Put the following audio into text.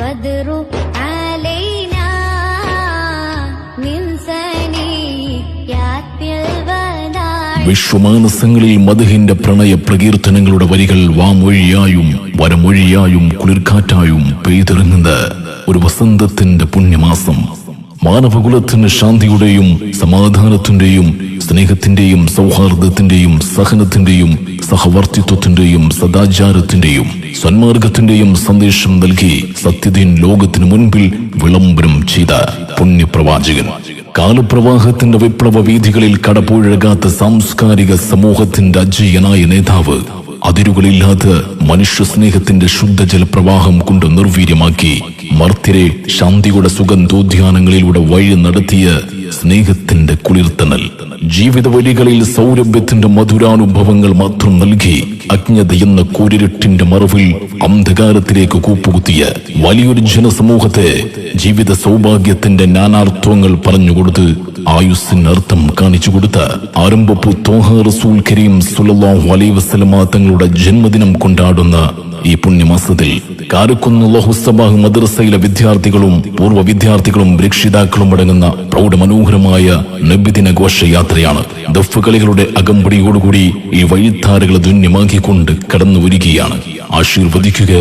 البدر علينا من ثنيات الوداع വിശ്വമാനസങ്ങളിൽ മധുഹിന്റെ പ്രണയ പ്രകീർത്തനങ്ങളുടെ വരികൾ വാമൊഴിയായും വരമൊഴിയായും കുളിർക്കാറ്റായും പെയ്തിറങ്ങുന്ന ഒരു വസന്തത്തിന്റെ പുണ്യമാസം മാനവകുലത്തിന് ശാന്തിയുടെയും സമാധാനത്തിന്റെയും സ്നേഹത്തിന്റെയും സൗഹാർദ്ദത്തിന്റെയും സഹനത്തിന്റെയും സഹവർത്തിത്വത്തിന്റെയും സദാചാരത്തിന്റെയും സന്മാർഗത്തിന്റെയും സന്ദേശം നൽകി സത്യദീൻ ലോകത്തിനു മുൻപിൽ വിളംബരം ചെയ്ത പുണ്യപ്രവാചകൻ. കാലപ്രവാഹത്തിന്റെ വിപ്ലവ വീഥികളിൽ കടപ്പുഴകാത്ത സാംസ്കാരിക സമൂഹത്തിന്റെ അജയ്യനായ നേതാവ് അതിരുകളില്ലാത്ത മനുഷ്യ സ്നേഹത്തിന്റെ ശുദ്ധജല കൊണ്ട് നിർവീര്യമാക്കി മർത്യരെ ശാന്തിയുടെ സുഗന്ധോദ്യാനങ്ങളിലൂടെ വഴി നടത്തിയ സ്നേഹത്തിന്റെ കുളിർത്തണൽ ജീവിത വഴികളിൽ സൗരഭ്യത്തിന്റെ മധുരാനുഭവങ്ങൾ മാത്രം നൽകി അജ്ഞതയെന്ന കൂരിരുട്ടിന്റെ മറവിൽ അന്ധകാരത്തിലേക്ക് കൂപ്പുകുത്തിയ വലിയൊരു ജനസമൂഹത്തെ ജീവിത സൗഭാഗ്യത്തിന്റെ നാനാർത്ഥങ്ങൾ പറഞ്ഞുകൊടുത്ത് ആയുസ്സിന് അർത്ഥം കാണിച്ചു കൊടുത്ത ആരംഭപ്പു തോഹ റസൂൽ കരീം സുലല്ലാഹു അലൈഹി വസല്ലമ തങ്ങളുടെ ജന്മദിനം കൊണ്ടാടുന്ന ഈ പുണ്യമാസത്തിൽ കാരക്കുന്ന് ലഹുസബാഹ് മദ്രസയിലെ വിദ്യാർത്ഥികളും പൂർവ വിദ്യാർത്ഥികളും രക്ഷിതാക്കളും അടങ്ങുന്ന പ്രൗഢമനോഹരമായ നബിദിന ഘോഷയാത്രയാണ്. ദഫ് കളികളുടെ അകമ്പടിയോടുകൂടി ഈ വഴിത്താരകളെ ധന്യമാക്കിക്കൊണ്ട് കടന്നു വരികയാണ് ആശീർവദിക്കുക